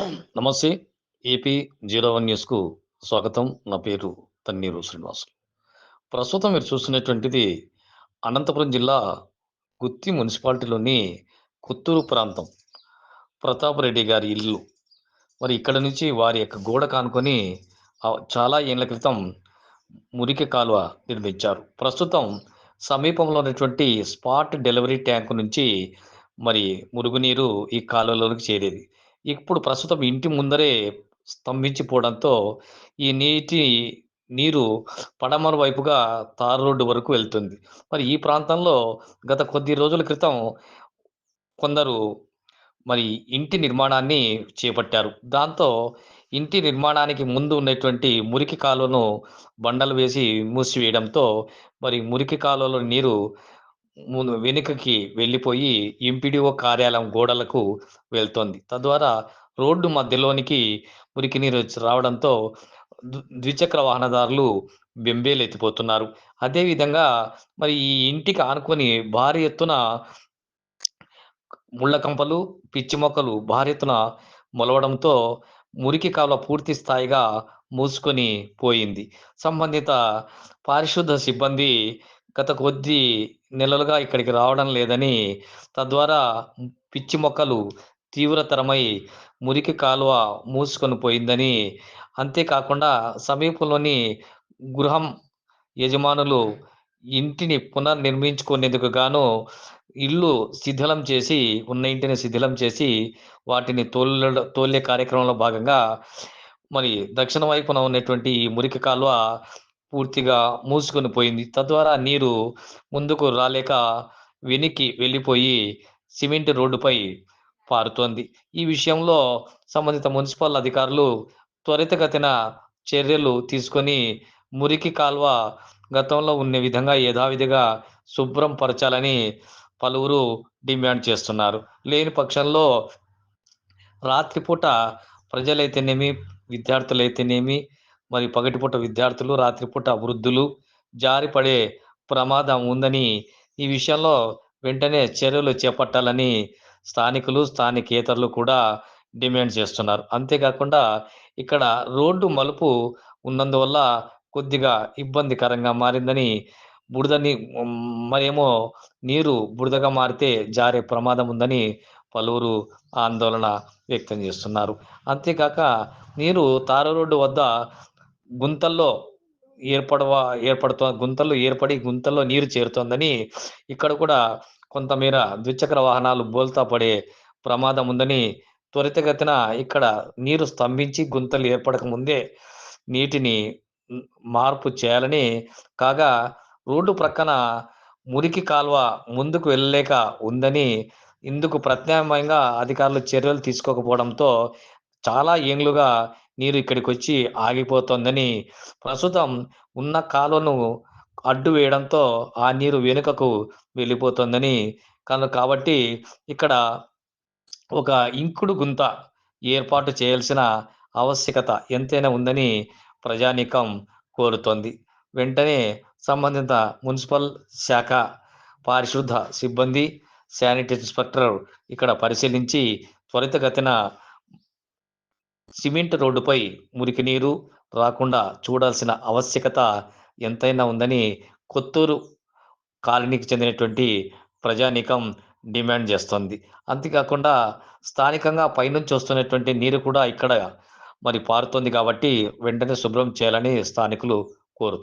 నమస్తే AP zero one న్యూస్కు స్వాగతం. నా పేరు తన్నీరు శ్రీనివాసులు ప్రస్తుతం మీరు చూస్తున్నటువంటిది అనంతపురం జిల్లా గుత్తి మున్సిపాలిటీలోని కుత్తూరు ప్రాంతం. ప్రతాపరెడ్డి గారి ఇల్లు. మరి ఇక్కడ నుంచి వారి యొక్క గోడ కానుకొని చాలా ఏళ్ళ క్రితం మురికి కాలువ నిర్మించారు. ప్రస్తుతం సమీపంలో ఉన్నటువంటి స్పాట్ డెలివరీ ట్యాంక్ నుంచి మరి మురుగునీరు ఈ కాలువలోకి చేరేది. ఇప్పుడు ప్రస్తుతం ఇంటి ముందరే స్తంభించిపోవడంతో ఈ నీటి నీరు పడమర వైపుగా తారు రోడ్డు వరకు వెళ్తుంది. మరి ఈ ప్రాంతంలో గత కొద్ది రోజుల క్రితం కొందరు మరి ఇంటి నిర్మాణాన్ని చేపట్టారు. దాంతో ఇంటి నిర్మాణానికి ముందు ఉన్నటువంటి మురికి కాలువను బండలు వేసి మూసివేయడంతో మరి మురికి కాలువలో నీరు వెనుకకి వెళ్ళిపోయి ఎంపీడీఓ కార్యాలయం గోడలకు వెళ్తోంది. తద్వారా రోడ్డు మధ్యలోనికి మురికి నీరు వచ్చి రావడంతో ద్విచక్ర వాహనదారులు బెంబేలు ఎత్తిపోతున్నారు అదేవిధంగా మరి ఈ ఇంటికి ఆనుకొని భారీ ఎత్తున ముళ్ళకంపలు పిచ్చి మొక్కలు భారీ ఎత్తున మొలవడంతో మురికి కాలువ పూర్తి స్థాయిగా మూసుకొని పోయింది. సంబంధిత పారిశుద్ధ సిబ్బంది గత కొద్ది నెలలుగా ఇక్కడికి రావడం లేదని తద్వారా పిచ్చి మొక్కలు తీవ్రతరమై మురికి కాలువ మూసుకొని పోయిందని అంతేకాకుండా సమీపంలోని గృహం యజమానులు ఇంటిని పునర్నిర్మించుకునేందుకు గాను ఇల్లు శిథిలం చేసి ఉన్న ఇంటిని శిథిలం చేసి వాటిని తోల తోలే కార్యక్రమంలో భాగంగా మరి దక్షిణ వైపున ఉన్నటువంటి ఈ మురికి కాలువ పూర్తిగా మూసుకొని పోయింది. తద్వారా నీరు ముందుకు రాలేక వెనక్కి వెళ్ళిపోయి సిమెంట్ రోడ్డుపై పారుతోంది. ఈ విషయంలో సంబంధిత మున్సిపల్ అధికారులు త్వరితగతిన చర్యలు తీసుకొని మురికి కాల్వ గతంలో ఉన్న విధంగా యథావిధిగా శుభ్రం పరచాలని పలువురు డిమాండ్ చేస్తున్నారు. లేని పక్షంలో రాత్రిపూట ప్రజలైతేనేమి విద్యార్థులైతేనేమి మరి పగటిపూట విద్యార్థులు రాత్రిపూట వృద్ధులు జారిపడే ప్రమాదం ఉందని ఈ విషయంలో వెంటనే చర్యలు చేపట్టాలని స్థానికులు స్థానికేతరులు కూడా డిమాండ్ చేస్తున్నారు. అంతేకాకుండా ఇక్కడ రోడ్డు మలుపు ఉన్నందువల్ల కొద్దిగా ఇబ్బందికరంగా మారిందని బుడిదని మరేమో నీరు బురదగా మారితే జారే ప్రమాదం ఉందని పలువురు ఆందోళన వ్యక్తం చేస్తున్నారు. అంతేకాక నీరు తార రోడ్డు వద్ద గుంతల్లో ఏర్పడవ ఏర్పడుతో గుంతల్లో ఏర్పడి గుంతల్లో నీరు చేరుతోందని ఇక్కడ కూడా కొంతమేర ద్విచక్ర వాహనాలు బోల్తా పడే ప్రమాదం ఉందని త్వరితగతిన ఇక్కడ నీరు స్తంభించి గుంతలు ఏర్పడక ముందే నీటిని మార్పు చేయాలని కాగా రోడ్డు ప్రక్కన మురికి కాల్వ ముందుకు వెళ్ళలేక ఉందని ఇందుకు ప్రత్యామ్నాయంగా అధికారులు చర్యలు తీసుకోకపోవడంతో చాలా ఏండ్లుగా నీరు ఇక్కడికి వచ్చి ఆగిపోతోందని ప్రస్తుతం ఉన్న కాలువను అడ్డు వేయడంతో ఆ నీరు వెనుకకు వెళ్ళిపోతుందని కను కాబట్టి ఇక్కడ ఒక ఇంకుడు గుంత ఏర్పాటు చేయాల్సిన ఆవశ్యకత ఎంతైనా ఉందని ప్రజానీకం కోరుతోంది. వెంటనే సంబంధిత మున్సిపల్ శాఖ పారిశుద్ధ సిబ్బంది శానిటరీ ఇన్స్పెక్టర్ ఇక్కడ పరిశీలించి త్వరితగతిన సిమెంట్ రోడ్డుపై మురికి నీరు రాకుండా చూడాల్సిన ఆవశ్యకత ఎంతైనా ఉందని కొత్తూరు కాలనీకి చెందినటువంటి ప్రజానీకం డిమాండ్ చేస్తోంది. అంతేకాకుండా స్థానికంగా పైనుంచి వస్తున్నటువంటి నీరు కూడా ఇక్కడ మరి పారుతోంది కాబట్టి వెంటనే శుభ్రం చేయాలని స్థానికులు కోరుతున్నారు.